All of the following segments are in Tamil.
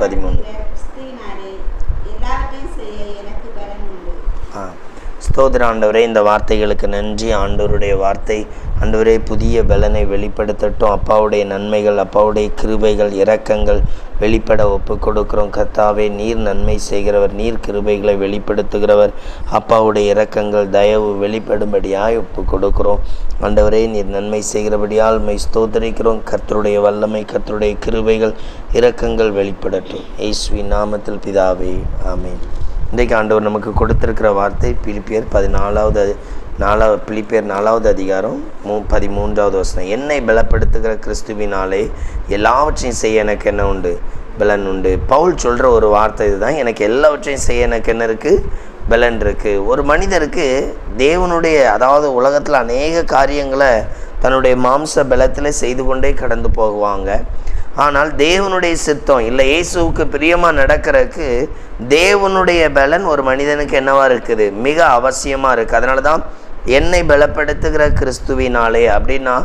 பதிமூணு ஸ்தோதிர ஆண்டவரே இந்த வார்த்தைகளுக்கு நன்றி. ஆண்டவருடைய வார்த்தை அன்றுவரே புதிய பலனை வெளிப்படுத்தட்டும். அப்பாவுடைய நன்மைகள் அப்பாவுடைய கிருபைகள் இரக்கங்கள் வெளிப்பட ஒப்பு கொடுக்கிறோம். கர்த்தாவே நீர் நன்மை செய்கிறவர் நீர் கிருபைகளை வெளிப்படுத்துகிறவர். அப்பாவுடைய இரக்கங்கள் தயவு வெளிப்படும்படியாய் ஒப்பு கொடுக்கிறோம். ஆண்டவரே நீர் நன்மை செய்கிறபடியால் மை ஸ்தோத்தரிக்கிறோம். கர்த்தருடைய வல்லமை கர்த்தருடைய கிருபைகள் இரக்கங்கள் வெளிப்படட்டும். இயேசுவின் நாமத்தில் பிதாவே ஆமேன். இன்றைக்கு ஆண்டவர் நமக்கு கொடுத்திருக்கிற வார்த்தை பிலிப்பியர் பதினாலாவது நாலாவது பிலிப்பியர் நாலாவது அதிகாரம் மூ பதிமூன்றாவது வசனம். என்னை பலப்படுத்துகிற கிறிஸ்துவினாலே எல்லாவற்றையும் செய்ய எனக்கு என்ன உண்டு? பலன் உண்டு. பவுல் சொல்கிற ஒரு வார்த்தை இதுதான். எனக்கு எல்லாவற்றையும் செய்ய எனக்கு என்ன இருக்குது பலன் இருக்குது ஒரு மனிதருக்கு தேவனுடைய அதாவது உலகத்தில் அநேக காரியங்களை தன்னுடைய மாம்ச பலத்தில் செய்து கொண்டே கடந்து போகுவாங்க. ஆனால் தேவனுடைய சித்தம் இல்லை இயேசுவுக்கு பிரியமாக நடக்கிறதுக்கு தேவனுடைய பலன் ஒரு மனிதனுக்கு என்னவாக இருக்குது? மிக அவசியமாக இருக்குது அதனால தான் என்னை பலப்படுத்துகிற கிறிஸ்துவினாலே அப்படின்னா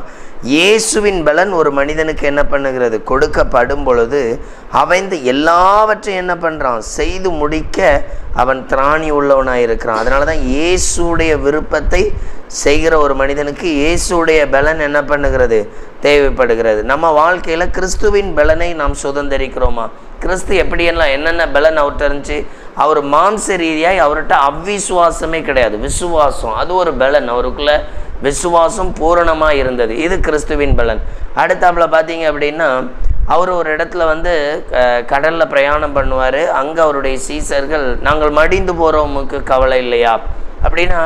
இயேசுவின் பலன் ஒரு மனிதனுக்கு என்ன பண்ணுகிறது? கொடுக்கப்படும் பொழுது அவன் எல்லாவற்றையும் என்ன பண்ணுறான் செய்து முடிக்க அவன் திராணி உள்ளவனாக இருக்கிறான். அதனால தான் இயேசுடைய விருப்பத்தை செய்கிற ஒரு மனிதனுக்கு இயேசுடைய பலன் என்ன பண்ணுகிறது? தேவைப்படுகிறது. நம்ம வாழ்க்கையில் கிறிஸ்துவின் பலனை நாம் சுதந்திரிக்கிறோமா? கிறிஸ்து எப்படியெல்லாம் என்னென்ன பலன் அவர்கிட்ட இருந்துச்சு அவர் மாம்ச ரீதியாய் அவர்கிட்ட அவ்விசுவாசமே கிடையாது. விசுவாசம் அது ஒரு பலன். அவருக்குள்ளே விசுவாசம் பூரணமாக இருந்தது இது கிறிஸ்துவின் பலன். அடுத்தாப்பில் பார்த்தீங்க அப்படின்னா அவர் ஒரு இடத்துல வந்து கடலில் பிரயாணம் பண்ணுவார். அங்கே அவருடைய சீசர்கள் நாங்கள் மடிந்து போகிறவங்களுக்கு கவலை இல்லையா? அப்படின்னா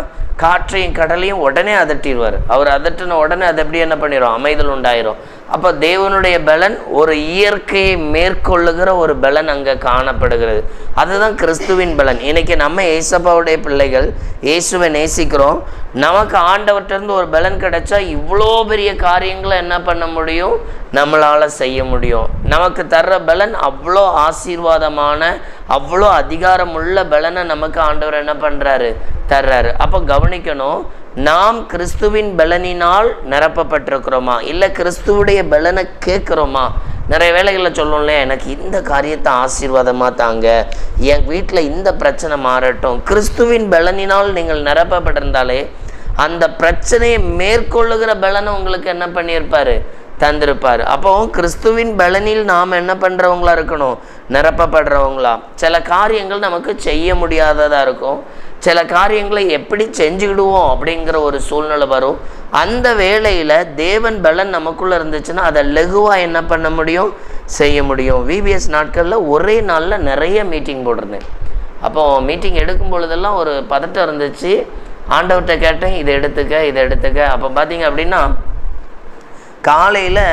காற்றையும் கடலையும் உடனே அதட்டிடுவார் அவர் அதட்டின உடனே அது எப்படி என்ன பண்ணிடும் அமைதல் உண்டாயிரும். அப்போ தேவனுடைய பலன் ஒரு இயற்கையை மேற்கொள்ளுகிற ஒரு பலன் அங்கே காணப்படுகிறது. அதுதான் கிறிஸ்துவின் பலன். இன்னைக்கு நம்ம ஏசப்பாவுடைய பிள்ளைகள் இயேசுவை நேசிக்கிறோம். நமக்கு ஆண்டவர்கிட்டருந்து ஒரு பலன் கிடைச்சா இவ்வளோ பெரிய காரியங்களை என்ன பண்ண முடியும்? நம்மளால் செய்ய முடியும். நமக்கு தர்ற பலன் அவ்வளோ ஆசீர்வாதமான அவ்வளோ அதிகாரமுள்ள பலனை நமக்கு ஆண்டவர் என்ன பண்ணுறாரு தர்றாரு. அப்போ கவனிக்கணும் நாம் கிறிஸ்துவின் பலனினால் நிரப்பப்பட்டிருக்கிறோமா? இல்லை கிறிஸ்துவுடைய பலனை கேட்குறோமா? நிறைய வேலைகளில் சொல்லணும்ல எனக்கு இந்த காரியத்தை ஆசீர்வாதமாக தாங்க. என் வீட்டில் இந்த பிரச்சனை மாறட்டும். கிறிஸ்துவின் பலனினால் நீங்கள் நிரப்பப்பட்டிருந்தாலே அந்த பிரச்சனையை மேற்கொள்ளுகிற பலனை உங்களுக்கு என்ன பண்ணியிருப்பார்? தந்திருப்பார். அப்போ கிறிஸ்துவின் பலனில் நாம் என்ன பண்ணுறவங்களா இருக்கணும்? நிரப்பப்படுறவங்களா. சில காரியங்கள் நமக்கு செய்ய முடியாததாக இருக்கும். சில காரியங்களை எப்படி செஞ்சுக்கிடுவோம் அப்படிங்கிற ஒரு சூழ்நிலை வரும். அந்த வேளையில் தேவன் பலன் நமக்குள்ளே இருந்துச்சுன்னா அதை லெகுவாக என்ன பண்ண முடியும்? செய்ய முடியும். விபிஎஸ் நாட்களில் ஒரே நாளில் நிறைய மீட்டிங் போட்டிருந்தேன். அப்போ மீட்டிங் எடுக்கும் பொழுதெல்லாம் ஒரு பதட்டம் இருந்துச்சு. ஆண்டவர்கிட்ட கேட்டேன் இதை எடுத்துக்க இதை எடுத்துக்க. அப்போ பார்த்தீங்க அப்படின்னா காலையில்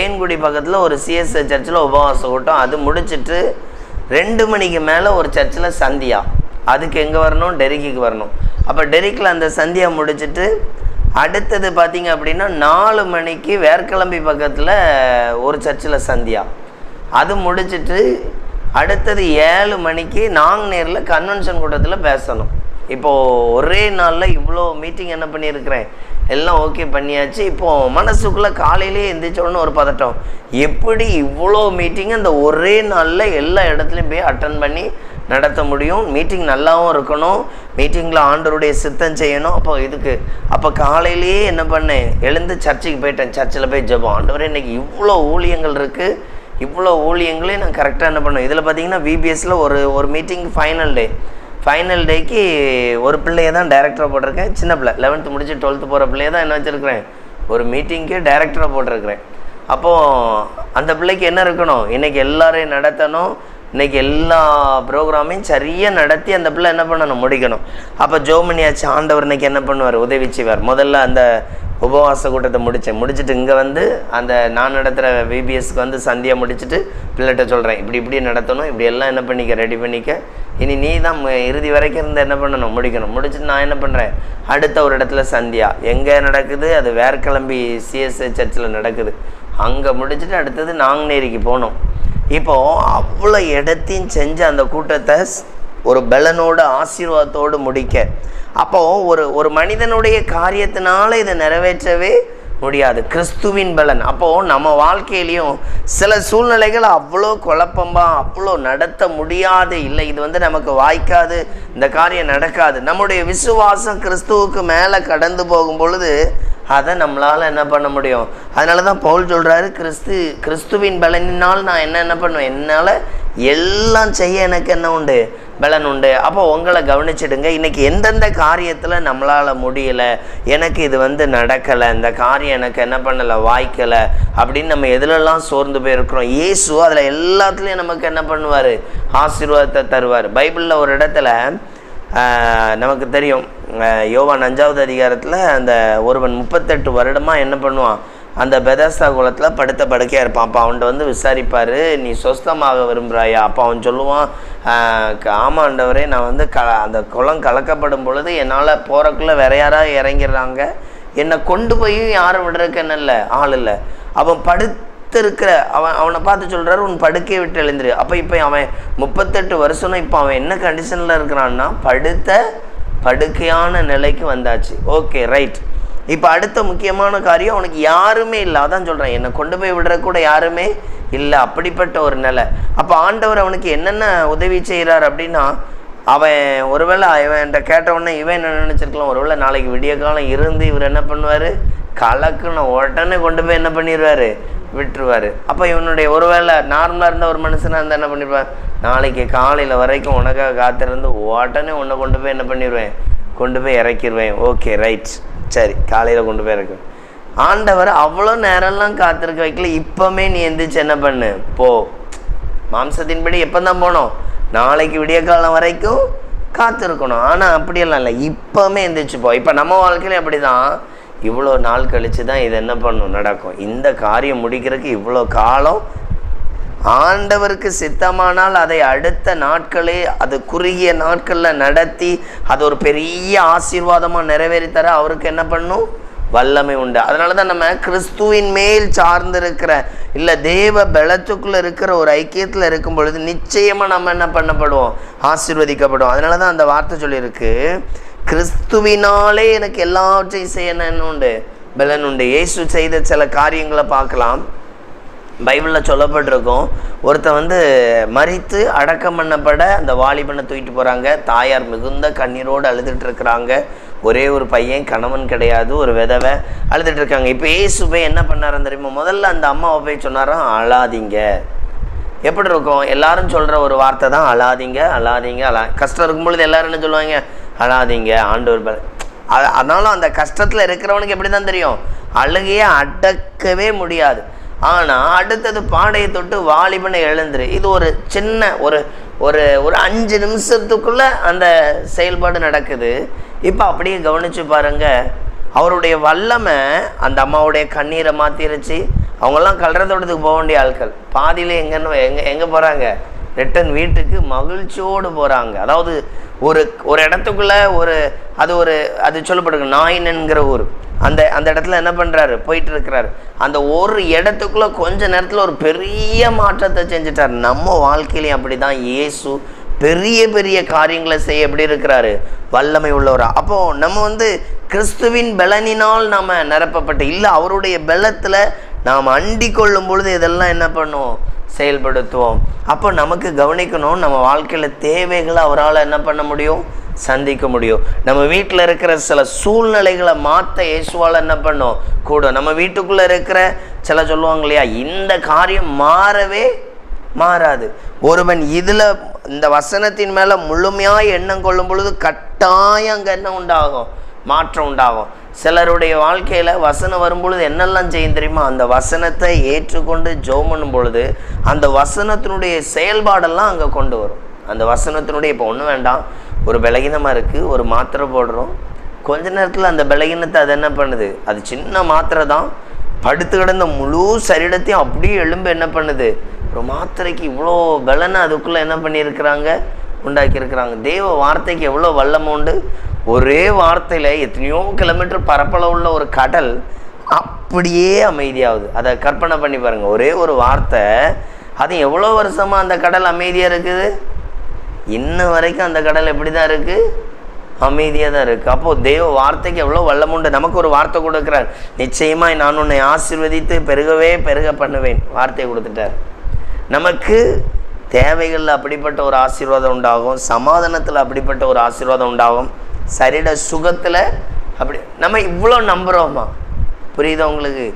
ஏன்குடி பக்கத்தில் ஒரு சிஎஸ்ஐ சர்ச்சில் உபவாச கூட்டம் அது முடிச்சிட்டு ரெண்டு மணிக்கு மேலே ஒரு சர்ச்சில் சந்தியா. அதுக்கு எங்கே வரணும்? டெரிக்கு வரணும். அப்போ டெரிக்கில் அந்த சந்தியா முடிச்சிட்டு அடுத்தது பார்த்தீங்க அப்படின்னா நாலு மணிக்கு வேர்க்கிளம்பி பக்கத்தில் ஒரு சர்ச்சில் சந்தியா. அது முடிச்சிட்டு அடுத்தது ஏழு மணிக்கு நாங்குநேரில் கன்வென்ஷன் கூட்டத்தில் பேசணும். இப்போது ஒரே நாளில் இவ்வளோ மீட்டிங் என்ன பண்ணியிருக்கிறேன்? எல்லாம் ஓகே பண்ணியாச்சு. இப்போது மனசுக்குள்ளே காலையிலே எந்திரிச்ச ஒரு பதட்டம். எப்படி இவ்வளோ மீட்டிங் அந்த ஒரே நாளில் எல்லா இடத்துலையும் போய் அட்டன் பண்ணி நடத்த முடியும். மீட்டிங் நல்லாவும் இருக்கணும். மீட்டிங்கில் ஆண்டருடைய சித்தம் செய்யணும். அப்போ இதுக்கு அப்போ காலையிலேயே என்ன பண்ணேன்? எழுந்து சர்ச்சுக்கு போயிட்டேன். சர்ச்சில் போய் ஜெபம். ஆண்டவர் இன்றைக்கி இவ்வளோ ஊழியங்கள் இருக்குது இவ்வளோ ஊழியங்களையும் நான் கரெக்டாக என்ன பண்ணேன்? இதில் பார்த்தீங்கன்னா விபிஎஸ்சில் ஒரு ஒரு மீட்டிங் ஃபைனல் டே ஃபைனல் டேக்கு ஒரு பிள்ளைய தான் டேரக்டராக போட்டிருக்கேன். சின்ன பிள்ளை. லெவன்த்து முடிச்சு டுவெல்த்து போகிற பிள்ளையை தான் என்ன வச்சுருக்கிறேன்? ஒரு மீட்டிங்க்கு டேரக்டராக போட்டிருக்கிறேன். அப்போது அந்த பிள்ளைக்கு என்ன இருக்கணும்? இன்றைக்கி எல்லோரையும் நடத்தணும். இன்றைக்கி எல்லா ப்ரோக்ராமையும் சரியாக நடத்தி அந்த பிள்ளை என்ன பண்ணணும்? முடிக்கணும். அப்போ ஜோமனியாச்சு ஆண்டவர் இன்னைக்கு என்ன பண்ணுவார்? உதவி செய்வார். முதல்ல அந்த உபவாச கூட்டத்தை முடித்தேன் முடிச்சுட்டு இங்கே வந்து அந்த நான் நடத்துகிற விபிஎஸ்க்கு வந்து சந்தியா முடிச்சுட்டு பிள்ளைகிட்ட சொல்கிறேன் இப்படி இப்படி நடத்தணும். இப்படி எல்லாம் என்ன பண்ணிக்க? ரெடி பண்ணிக்க. இனி நீ தான் இறுதி வரைக்கும் இருந்து என்ன பண்ணணும்? முடிக்கணும். முடிச்சுட்டு நான் என்ன பண்ணுறேன் அடுத்த ஒரு இடத்துல சந்தியா. எங்கே நடக்குது? அது வேர்க்கிளம்பி சிஎஸ்ஏ சர்ச்சில் நடக்குது. அங்கே முடிச்சுட்டு அடுத்தது நாங்குநேரிக்கு போனோம். இப்போது அவ்வளோ இடத்தையும் செஞ்சு அந்த கூட்டத்தை ஒரு பலனோடு ஆசீர்வாதத்தோடு முடிக்க. அப்போது ஒரு ஒரு மனிதனுடைய காரியத்தினால இதை நிறைவேற்றவே முடியாது. கிறிஸ்துவின் பலன். அப்போது நம்ம வாழ்க்கையிலையும் சில சூழ்நிலைகள் அவ்வளோ குழப்பமாக அவ்வளோ நடத்த முடியாது. இல்லை இது வந்து நமக்கு வாய்க்காது. இந்த காரியம் நடக்காது. நம்முடைய விசுவாசம் கிறிஸ்துவுக்கு மேலே கடந்து போகும் பொழுது அதை நம்மளால் என்ன பண்ண முடியும்? அதனால தான் பவுல் சொல்கிறாரு கிறிஸ்து கிறிஸ்துவின் பலனினால் நான் என்ன என்ன பண்ணுவேன்? என்னால் எல்லாம் செய்ய எனக்கு என்ன உண்டு? பலன் உண்டு. அப்போ உங்களை கவனிச்சிடுங்க. இன்றைக்கி எந்தெந்த காரியத்தில் நம்மளால் முடியலை எனக்கு இது வந்து நடக்கலை இந்த காரியம் எனக்கு என்ன பண்ணலை வாய்க்கலை அப்படின்னு நம்ம எதுலெல்லாம் சோர்ந்து போயிருக்கிறோம் இயேசு அதில் எல்லாத்துலேயும் நமக்கு என்ன பண்ணுவார்? ஆசீர்வாதத்தை தருவார். பைபிளில் ஒரு இடத்துல நமக்கு தெரியும். யோவான் அஞ்சாவது அதிகாரத்தில் அந்த ஒருவன் முப்பத்தெட்டு வருடமாக என்ன பண்ணுவான்? அந்த பெதஸ்தா குளத்தில் படுத்த படுக்கையாக இருப்பான். அப்போ அவன்கிட்ட வந்து விசாரிப்பார் நீ சொஸ்தமாக விரும்புகிறாயா? அப்போ அவன் சொல்லுவான் ஆமாண்டவரே க- நான் வந்து க அந்த குளம் கலக்கப்படும் பொழுது என்னால் போகிறக்குள்ளே வேற யாராக இறங்கிடுறாங்க. என்னை கொண்டு போய் யாரும் விடுறதுக்கு என்ன இல்லை? ஆள் இல்லை. அவன் படுத்திருக்கிற அவன் அவனை பார்த்து சொல்கிறாரு உன் படுக்கையை விட்டு எழுந்துரு. அப்போ இப்போ அவன் முப்பத்தெட்டு வருஷம்னா இப்போ அவன் என்ன கண்டிஷனில் இருக்கிறான்னா படுத்த படுக்கையான நிலைக்கு வந்தாச்சு. ஓகே ரைட் இப்போ அடுத்த முக்கியமான காரியம் அவனுக்கு யாருமே இல்லை. அதான் சொல்கிறேன் என்னை கொண்டு போய் விடுற கூட யாருமே இல்லை. அப்படிப்பட்ட ஒரு நிலை. அப்போ ஆண்டவர் அவனுக்கு என்னென்ன உதவி செய்கிறார் அப்படின்னா அவன் ஒருவேளை இவன் கேட்ட உடனே இவன் என்ன நினச்சிருக்கலாம்? ஒருவேளை நாளைக்கு விடிய காலம் இருந்து இவர் என்ன பண்ணுவார்? கலக்குன்னு உடனே கொண்டு போய் என்ன பண்ணிடுவார்? விட்டுருவார். அப்போ இவனுடைய ஒருவேளை நார்மலாக இருந்த ஒரு மனுஷனாக இருந்தால் என்ன பண்ணிடுவேன் நாளைக்கு காலையில் வரைக்கும் உனக்காக காத்திருந்து உடனே உன்னை கொண்டு போய் என்ன பண்ணிடுவேன் கொண்டு போய் இறக்கிடுவேன் ஓகே ரைட் சரி காலையில் கொண்டு போய் இறக்குவேன் ஆண்டவர் அவ்வளோ நேரம்லாம் காத்திருக்க வைக்கல. இப்போமே நீ எந்திரிச்சு என்ன பண்ணு? போ. மாம்சத்தின்படி எப்போ தான் போனோம்? நாளைக்கு விடிய காலம் வரைக்கும் காத்திருக்கணும். ஆனால் அப்படியெல்லாம் இல்லை. இப்போமே எந்திரிச்சு போ. இப்போ நம்ம வாழ்க்கையில அப்படி தான் இவ்வளோ நாள் கழித்து தான் இது என்ன பண்ணும் நடக்கும். இந்த காரியம் முடிக்கிறதுக்கு இவ்வளோ காலம் ஆண்டவருக்கு சித்தமானால் அதை அடுத்த நாட்களே அது குறுகிய நாட்களில் நடத்தி அது ஒரு பெரிய ஆசீர்வாதமாக நிறைவேறி தர அவருக்கு என்ன பண்ணும்? வல்லமை உண்டு. அதனால தான் நம்ம கிறிஸ்துவின் மேல் சார்ந்திருக்கிற இல்லை தேவ பலத்துக்குள்ளே இருக்கிற ஒரு ஐக்கியத்தில் இருக்கும் பொழுது நிச்சயமாக நம்ம என்ன பண்ணப்படுவோம்? ஆசீர்வதிக்கப்படுவோம். அதனால தான் அந்த வார்த்தை சொல்லியிருக்கு. கிறிஸ்துவினாலே எனக்கு எல்லாவற்றையும் செய்யணும்னு உண்டு? பலன் உண்டு. இயேசு செய்த சில காரியங்களை பார்க்கலாம். பைபிளில் சொல்லப்பட்டிருக்கோம். ஒருத்தன் வந்து மறித்து அடக்கம் பண்ணப்பட அந்த வாலிபனை தூக்கிட்டு போகிறாங்க தாயார் மிகுந்த கண்ணீரோடு அழுதுட்டு இருக்கிறாங்க. ஒரே ஒரு பையன் கணவன் கிடையாது ஒரு விதவை அழுதுட்டு இருக்காங்க. இப்போ ஏசுபை என்ன பண்ணாருன்னு தெரியுமா? முதல்ல அந்த அம்மாவை போய் சொன்னாராம் அழாதீங்க. எப்படி இருக்கும்? எல்லாரும் சொல்கிற ஒரு வார்த்தை தான் அழாதீங்க அழாதீங்க அழா கஷ்டம் இருக்கும் பொழுது எல்லாரும் என்ன சொல்லுவாங்க? அழாதீங்க ஆண்டவர் பல. அ- அந்த கஷ்டத்தில் இருக்கிறவனுக்கு எப்படி தான் தெரியும்? அழுகையை அடக்கவே முடியாது. ஆனால் அடுத்தது பாடையை தொட்டு வாலிபனை எழுந்துரு. இது ஒரு சின்ன ஒரு ஒரு ஒரு அஞ்சு நிமிஷத்துக்குள்ளே அந்த செயல்பாடு நடக்குது. இப்போ அப்படியே கவனிச்சு பாருங்கள் அவருடைய வல்லமை அந்த அம்மாவுடைய கண்ணீரை மாற்றிருச்சு அவங்கெல்லாம் கல்ற தோட்டத்துக்கு போக வேண்டிய ஆட்கள். பாதியிலே எங்கன்னு எங்கே எங்கே போகிறாங்க ரிட்டன் வீட்டுக்கு மகிழ்ச்சியோடு போகிறாங்க அதாவது ஒரு ஒரு இடத்துக்குள்ள ஒரு அது ஒரு அது சொல்லப்படுங்க நாயினன்கிற ஊர். அந்த அந்த இடத்துல என்ன பண்ணுறாரு போயிட்டு இருக்கிறாரு அந்த ஒரு இடத்துக்குள்ள கொஞ்ச நேரத்தில் ஒரு பெரிய மாற்றத்தை செஞ்சுட்டார். நம்ம வாழ்க்கையிலையும் அப்படி தான் இயேசு பெரிய பெரிய காரியங்களை செய்ய எப்படி இருக்கிறாரு? வல்லமை உள்ளவராக அப்போ நம்ம வந்து கிறிஸ்துவின் பலனினால் நாம் நிரப்பப்பட்டு இல்லை அவருடைய பலத்தில் நாம் அண்டி கொள்ளும் பொழுது இதெல்லாம் என்ன பண்ணுவோம் செயல்படுத்துவோம். அப்போ நமக்கு கவனிக்கணும் நம்ம வாழ்க்கையில் தேவைகளை அவரால் என்ன பண்ண முடியும்? சந்திக்க முடியும். நம்ம வீட்டில் இருக்கிற சில சூழ்நிலைகளை மாற்ற இயேசுவால் என்ன பண்ணும்? கூட. நம்ம வீட்டுக்குள்ளே இருக்கிற சில சொல்லுவாங்க இல்லையா? இந்த காரியம் மாறவே மாறாது. ஒருவன் இதில் இந்த வசனத்தின் மேலே முழுமையாக எண்ணம் கொள்ளும் பொழுது கட்டாயம் அங்கே என்ன உண்டாகும்? மாற்றம் உண்டாகும். சிலருடைய வாழ்க்கையில் வசனம் வரும்பொழுது என்னெல்லாம் செய்யும் தெரியுமா? அந்த வசனத்தை ஏற்றுக்கொண்டு ஜோம் பண்ணும் பொழுது அந்த வசனத்தினுடைய செயல்பாடெல்லாம் அங்கே கொண்டு வரும். அந்த வசனத்தினுடைய இப்போ ஒன்றும் வேண்டாம். ஒரு பலகீனமாக இருக்குது ஒரு மாத்திரை போடுறோம். கொஞ்ச நேரத்தில் அந்த பலகீனத்தை அது என்ன பண்ணுது? அது சின்ன மாத்திரை தான். படுத்து கிடந்த முழு சரீரத்தையும் அப்படியே எலும்பு என்ன பண்ணுது? ஒரு மாத்திரைக்கு இவ்வளோ பலனை அதுக்குள்ளே என்ன பண்ணியிருக்கிறாங்க? உண்டாக்கியிருக்கிறாங்க. தேவ வார்த்தைக்கு எவ்வளோ வல்லமை உண்டு? ஒரே வார்த்தையில் எத்தனையோ கிலோமீட்டர் பரப்பளவுள்ள ஒரு கடல் அப்படியே அமைதியாகுது. அதை கற்பனை பண்ணி பாருங்கள் ஒரே ஒரு வார்த்தை அது எவ்வளோ வருஷமாக அந்த கடல் அமைதியாக இருக்குது? இன்ன வரைக்கும் அந்த கடல் எப்படி தான் இருக்குது அமைதியாக தான் இருக்குது அப்போது தெய்வ வார்த்தைக்கு எவ்வளோ வல்லமுண்டு நமக்கு ஒரு வார்த்தை கொடுக்குறார். நிச்சயமாக நான் உன்னை ஆசிர்வதித்து பெருகவே பெருக பண்ணுவேன். வார்த்தையை கொடுத்துட்டார். நமக்கு தேவைகளில் அப்படிப்பட்ட ஒரு ஆசீர்வாதம் உண்டாகும் சமாதானத்தில் அப்படிப்பட்ட ஒரு ஆசீர்வாதம் உண்டாகும் சரிட சுகத்தில் அப்படி நம்ம இவ்வளோ நம்புகிறோமா புரியுதா உங்களுக்கு?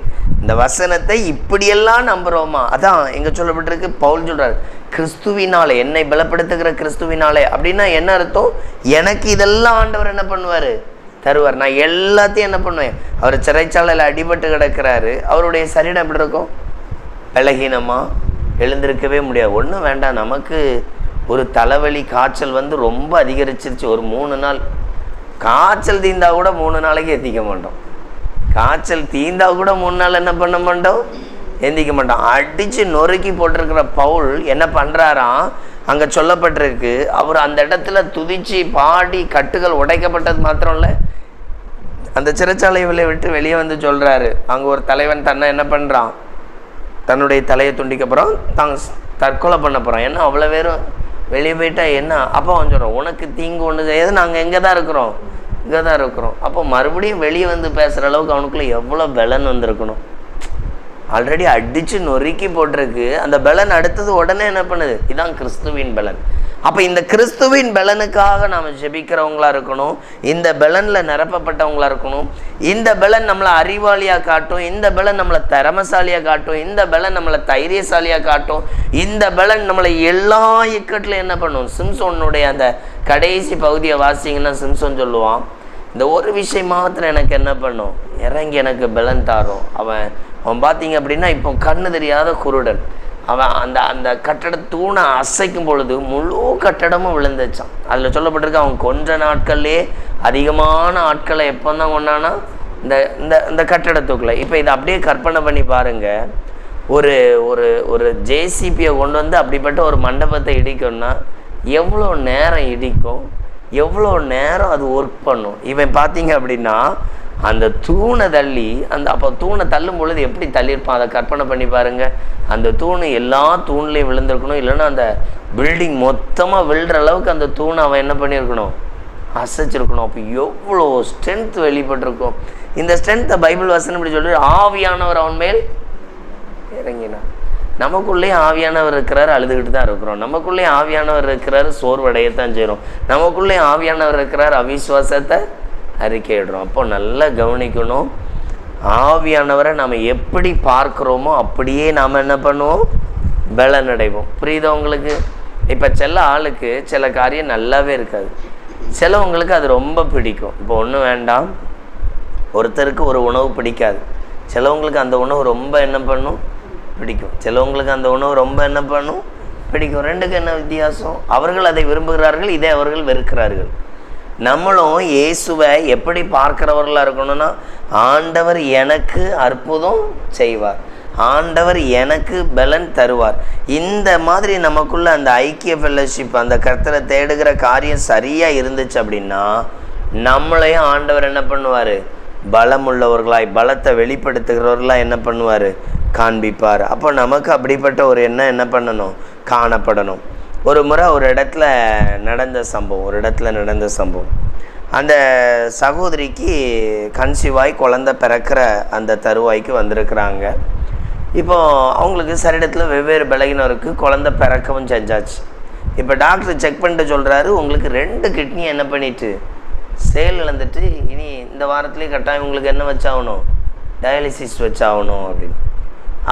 இந்த வசனத்தை இப்படியெல்லாம் நம்புகிறோமா அதான் எங்கே சொல்லப்பட்டிருக்கு பவுல் சொல்கிறார் கிறிஸ்துவினாலே என்னை பலப்படுத்துகிற கிறிஸ்துவினாலே. அப்படின்னா என்ன அர்த்தம்? எனக்கு இதெல்லாம் ஆண்டவர் என்ன பண்ணுவார்? தருவார். நான் எல்லாத்தையும் என்ன பண்ணுவேன்? அவர் சிறைச்சாலையில் அடிபட்டு கிடக்கிறாரு. அவருடைய சரீரம் எப்படி இருக்கும்? பலகீனமாக எழுந்திருக்கவே முடியாது. ஒன்றும் வேண்டாம். நமக்கு ஒரு தலைவலி காய்ச்சல் வந்து ரொம்ப அதிகரிச்சிருச்சு. ஒரு மூணு நாள். காய்ச்சல் தீந்தா கூட மூணு நாளைக்கு எந்திக்க மாட்டோம். காய்ச்சல் தீந்தா கூட மூணு நாள் என்ன பண்ண மாட்டோம்? எந்திக்க மாட்டோம். அடித்து நொறுக்கி போட்டிருக்கிற பவுல் என்ன பண்ணுறாராம் அங்கே சொல்லப்பட்டிருக்கு அவர் அந்த இடத்துல துதிச்சு பாடி கட்டுகள் உடைக்கப்பட்டது மாத்திரம் இல்லை அந்த சிறைச்சாலைகளை விட்டு வெளியே வந்து சொல்கிறாரு அங்கே ஒரு தலைவன் தன்னை என்ன பண்ணுறான் தன்னுடைய தலையை துண்டிக்க போகிறோம் தான் தற்கொலை பண்ண போகிறோம் ஏன்னா அவ்வளோ பேரும் வெளியே போயிட்டா என்ன? அப்போ அவன் உனக்கு தீங்கு ஒன்று செய்யாது நாங்கள் எங்கே தான் இருக்கிறோம். இங்கே தான் இருக்கிறோம். அப்போ மறுபடியும் வெளியே வந்து பேசுகிற அளவுக்கு அவனுக்குள்ளே எவ்வளோ பலன் வந்திருக்கணும். ஆல்ரெடி அடித்து நொறுக்கி போட்டிருக்கு. அந்த பலன் அடுத்தது உடனே என்ன பண்ணுது? இதான் கிறிஸ்துவின் பலன். அப்போ இந்த கிறிஸ்துவின் பலனுக்காக நாம் ஜெபிக்கிறவங்களாக இருக்கணும். இந்த பலனில் நிரப்பப்பட்டவங்களா இருக்கணும். இந்த பலன் நம்மளை அறிவாளியாக காட்டும். இந்த பலன் நம்மளை திறமசாலியாக காட்டும். இந்த பலன் நம்மளை தைரியசாலியாக காட்டும். இந்த பலன் நம்மளை எல்லா இக்கட்டில் என்ன பண்ணும்? சிம்சோனுடைய அந்த கடைசி பகுதியை வாசிங்கன்னா சிம்சோன் சொல்லுவான் இந்த ஒரு விஷயம் மாத்திரம் எனக்கு என்ன பண்ணும்? இறங்கி எனக்கு பலன் தாரும். அவன் அவன் பார்த்தீங்க அப்படின்னா இப்போ கண்ணு தெரியாத குருடன். அவன் அந்த அந்த கட்டட தூணை அசைக்கும் பொழுது முழு கட்டடமும் விழுந்துச்சான் அதில் சொல்லப்பட்டிருக்கு அவன் கொன்ற நாட்கள்லேயே அதிகமான ஆட்களை எப்போ தான் கொண்டானா? இந்த இந்த இந்த கட்டடத்துக்குள்ளே இப்போ இதை அப்படியே கற்பனை பண்ணி பாருங்க. ஒரு ஒரு ஒரு ஜேசிபியை கொண்டு வந்து அப்படிப்பட்ட ஒரு மண்டபத்தை இடிக்கணும்னா எவ்வளோ நேரம் இடிக்கும்? எவ்வளோ நேரம் அது ஒர்க் பண்ணும்? இவன் பார்த்தீங்க அப்படின்னா அந்த தூணை தள்ளி அந்த அப்போ தூணை தள்ளும் பொழுது எப்படி தள்ளியிருப்பான்? அதை கற்பனை பண்ணி பாருங்கள் அந்த தூண் எல்லா தூண்லேயும் விழுந்திருக்கணும். இல்லைன்னா அந்த பில்டிங் மொத்தமாக விழுற அளவுக்கு அந்த தூணை அவன் என்ன பண்ணியிருக்கணும்? அசைச்சிருக்கணும். அப்போ எவ்வளோ ஸ்ட்ரென்த் வெளிப்பட்டிருக்கும். இந்த ஸ்ட்ரென்த்தை பைபிள் வசனம் இப்படி சொல்லி ஆவியானவர் அவன் மேல் இறங்கினார். நமக்குள்ளேயே ஆவியானவர் இருக்கிறார் அழுதுகிட்டு தான் இருக்கிறோம். நமக்குள்ளேயே ஆவியானவர் இருக்கிறார் சோர்வடையத்தான் செய்கிறோம் நமக்குள்ளேயே ஆவியானவர் இருக்கிறார் அவிஸ்வாசத்தை அறிக்கையிடுறோம். அப்போ நல்லா கவனிக்கணும். ஆவியானவரை நாம் எப்படி பார்க்குறோமோ அப்படியே நாம் என்ன பண்ணுவோம்? பலன் அடைவோம் புரியுதா உங்களுக்கு? இப்போ சில ஆளுக்கு சில காரியம் நல்லாவே இருக்காது. சிலவங்களுக்கு அது ரொம்ப பிடிக்கும். இப்போ ஒன்றும் வேண்டாம். ஒருத்தருக்கு ஒரு உணவு பிடிக்காது. சிலவங்களுக்கு அந்த உணவு ரொம்ப என்ன பண்ணும்? பிடிக்கும். சிலவங்களுக்கு அந்த உணவு ரொம்ப என்ன பண்ணும்? பிடிக்கும். ரெண்டுக்கு என்ன வித்தியாசம்? அவர்கள் அதை விரும்புகிறார்கள் இதை அவர்கள் வெறுக்கிறார்கள். நம்மளும் இயேசுவை எப்படி பார்க்குறவர்களாக இருக்கணும்னா ஆண்டவர் எனக்கு அற்புதம் செய்வார். ஆண்டவர் எனக்கு பலன் தருவார். இந்த மாதிரி நமக்குள்ள அந்த ஐக்கிய ஃபெல்லோஷிப் அந்த கர்த்தரை தேடுகிற காரியம் சரியாக இருந்துச்சு அப்படின்னா நம்மளையும் ஆண்டவர் என்ன பண்ணுவார்? பலமுள்ளவர்களாய் பலத்தை வெளிப்படுத்துகிறவர்களாக என்ன பண்ணுவார்? காண்பிப்பார். அப்போ நமக்கு அப்படிப்பட்ட ஒரு எண்ணம் என்ன பண்ணணும்? காணப்படணும். ஒரு முறை ஒரு இடத்துல நடந்த சம்பவம் ஒரு இடத்துல நடந்த சம்பவம். அந்த சகோதரிக்கு கன்சீவாய் குழந்தை பிறக்கிற அந்த தருவாய்க்கு வந்திருக்கிறாங்க. இப்போ அவங்களுக்கு சரீரத்தில் வெவ்வேறு பலகினருக்கு குழந்த குழந்தை பிறக்கவும் செஞ்சாச்சு. இப்போ டாக்டர் செக் பண்ணிட்டு சொல்கிறாரு உங்களுக்கு ரெண்டு கிட்னி என்ன பண்ணிட்டு? செயல் இழந்துட்டு இனி இந்த வாரத்துலேயே கட்டாயம் உங்களுக்கு என்ன வச்சாகணும்? டயாலிசிஸ் வச்சாகணும் அப்படின்னு.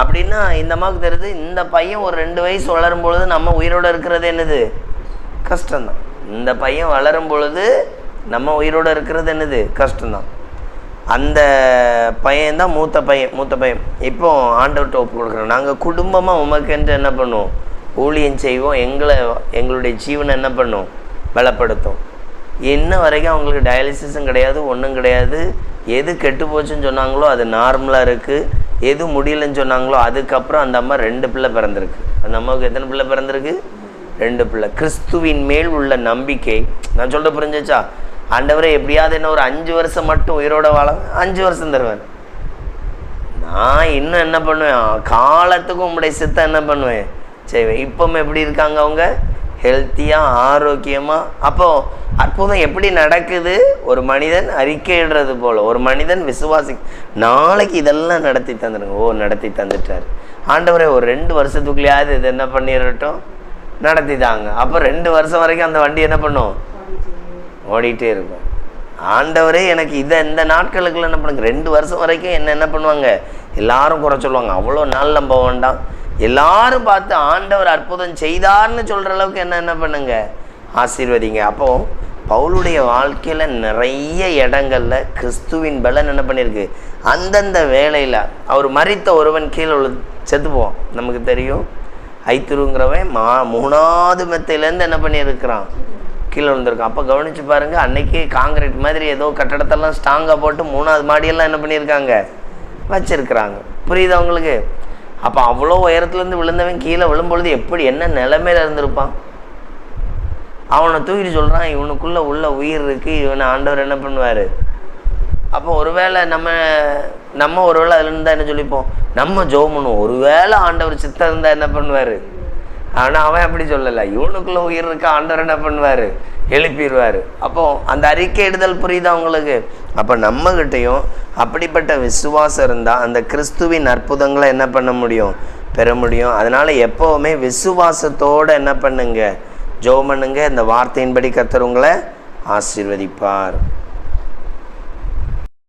அப்படின்னா இந்த அம்மாவுக்கு தெரியுது இந்த பையன் ஒரு ரெண்டு வயசு வளரும் பொழுது நம்ம உயிரோடு இருக்கிறது என்னது? கஷ்டம்தான். இந்த பையன் வளரும் பொழுது நம்ம உயிரோடு இருக்கிறது என்னது? கஷ்டம்தான். அந்த பையன் தான் மூத்த பையன் மூத்த பையன். இப்போ ஆண்டவர்கிட்ட ஒப்பு கொடுக்குறோம் நாங்கள் குடும்பமாக உமக்கென்று என்ன பண்ணுவோம்? ஊழியம் செய்வோம். எங்களை எங்களுடைய ஜீவனை என்ன பண்ணும் பலப்படுத்தும் இன்ன வரைக்கும் அவங்களுக்கு டயாலிசிஸும் கிடையாது ஒன்றும் கிடையாது. எது கெட்டு போச்சுன்னு சொன்னாங்களோ அது நார்மலாக இருக்குது எது முடியலன்னு சொன்னாங்களோ அதுக்கப்புறம் அந்த அம்மா ரெண்டு பிள்ளை பிறந்திருக்கு. அந்த அம்மாவுக்கு எத்தனை பிள்ளை பிறந்திருக்கு? ரெண்டு பிள்ளை. கிறிஸ்துவின் மேல் உள்ள நம்பிக்கை. நான் சொல்ல புரிஞ்சுச்சா? ஆண்டவரே எப்படியாவது என்ன ஒரு அஞ்சு வருஷம் மட்டும் உயிரோட வாழ அஞ்சு வருஷம் தருவார். நான் இன்னும் என்ன பண்ணுவேன்? காலத்துக்கும் உங்களுடைய சித்தம் என்ன பண்ணுவேன்? செய்வேன் இப்பவும் எப்படி இருக்காங்க அவங்க? ஹெல்த்தியாக ஆரோக்கியமாக அப்போது அற்புதம் எப்படி நடக்குது? ஒரு மனிதன் அறிக்கையிடுறது போல் ஒரு மனிதன் விசுவாசி நாளைக்கு இதெல்லாம் நடத்தி தந்துடுங்க ஓ நடத்தி தந்துட்டார். ஆண்டவரே ஒரு ரெண்டு வருஷத்துக்குள்ளேயாவது இது என்ன பண்ணிடட்டும் நடத்தி தாங்க. அப்போ ரெண்டு வருஷம் வரைக்கும் அந்த வண்டி என்ன பண்ணும்? ஓடிட்டே இருக்கும். ஆண்டவரே எனக்கு இதை இந்த நாட்களுக்குள்ள என்ன பண்ணுங்க? ரெண்டு வருஷம் வரைக்கும் என்ன என்ன பண்ணுவாங்க? எல்லாரும் குறை சொல்லுவாங்க. அவ்வளோ நாள் நம்ப வேண்டாம். எல்லாரும் பார்த்து ஆண்டவர் அற்புதம் செய்தார்னு சொல்கிற அளவுக்கு என்ன என்ன பண்ணுங்க? ஆசீர்வதிங்க. அப்போ பவுலுடைய வாழ்க்கையில் நிறைய இடங்களில் கிறிஸ்துவின் பலன் என்ன பண்ணியிருக்கு அந்தந்த வேலையில் அவர் மறித்த ஒருவன் கீழே உள்ள செத்துப்போம் நமக்கு தெரியும். ஐத்துருங்கிறவன் மா மூணாவது மெத்தையிலேருந்து என்ன பண்ணியிருக்கிறான்? கீழே விழுந்திருக்கான். அப்போ கவனிச்சு பாருங்கள் அன்னைக்கு காங்கிரீட் மாதிரி ஏதோ கட்டடத்தெல்லாம் ஸ்ட்ராங்காக போட்டு மூணாவது மாடியெல்லாம் என்ன பண்ணியிருக்காங்க? வச்சிருக்கிறாங்க. புரியுதா உங்களுக்கு? அப்போ அவ்வளோ உயரத்துலேருந்து விழுந்தவன் கீழே விழும்பொழுது எப்படி என்ன நிலைமையில இருந்திருப்பான்? அவனை தூக்கிட்டு சொல்கிறான் இவனுக்குள்ளே உள்ள உயிர் இருக்குது இவனை ஆண்டவர் என்ன பண்ணுவார்? அப்போ ஒருவேளை நம்ம நம்ம ஒருவேளை அதில் இருந்தால் என்ன சொல்லிப்போம்? நம்ம ஜோம் பண்ணுவோம் ஒருவேளை ஆண்டவர் சித்தம் இருந்தால் என்ன பண்ணுவார்? ஆனால் அவன் அப்படி சொல்லலை. இவனுக்குள்ளே உயிர் இருக்க ஆண்டவர் என்ன பண்ணுவார்? எழுப்பிடுவார் அப்போது அந்த அறிக்கை இடுதல் புரியுதா உங்களுக்கு? அப்போ நம்மக்கிட்டேயும் அப்படிப்பட்ட விசுவாசம் இருந்தால் அந்த கிறிஸ்துவின் அற்புதங்களை என்ன பண்ண முடியும்? பெற முடியும். அதனால் எப்போவுமே விசுவாசத்தோடு என்ன பண்ணுங்க? ஜோ பண்ணுங்க. இந்த வார்த்தையின்படி கத்துறவங்களை ஆசீர்வதிப்பார்.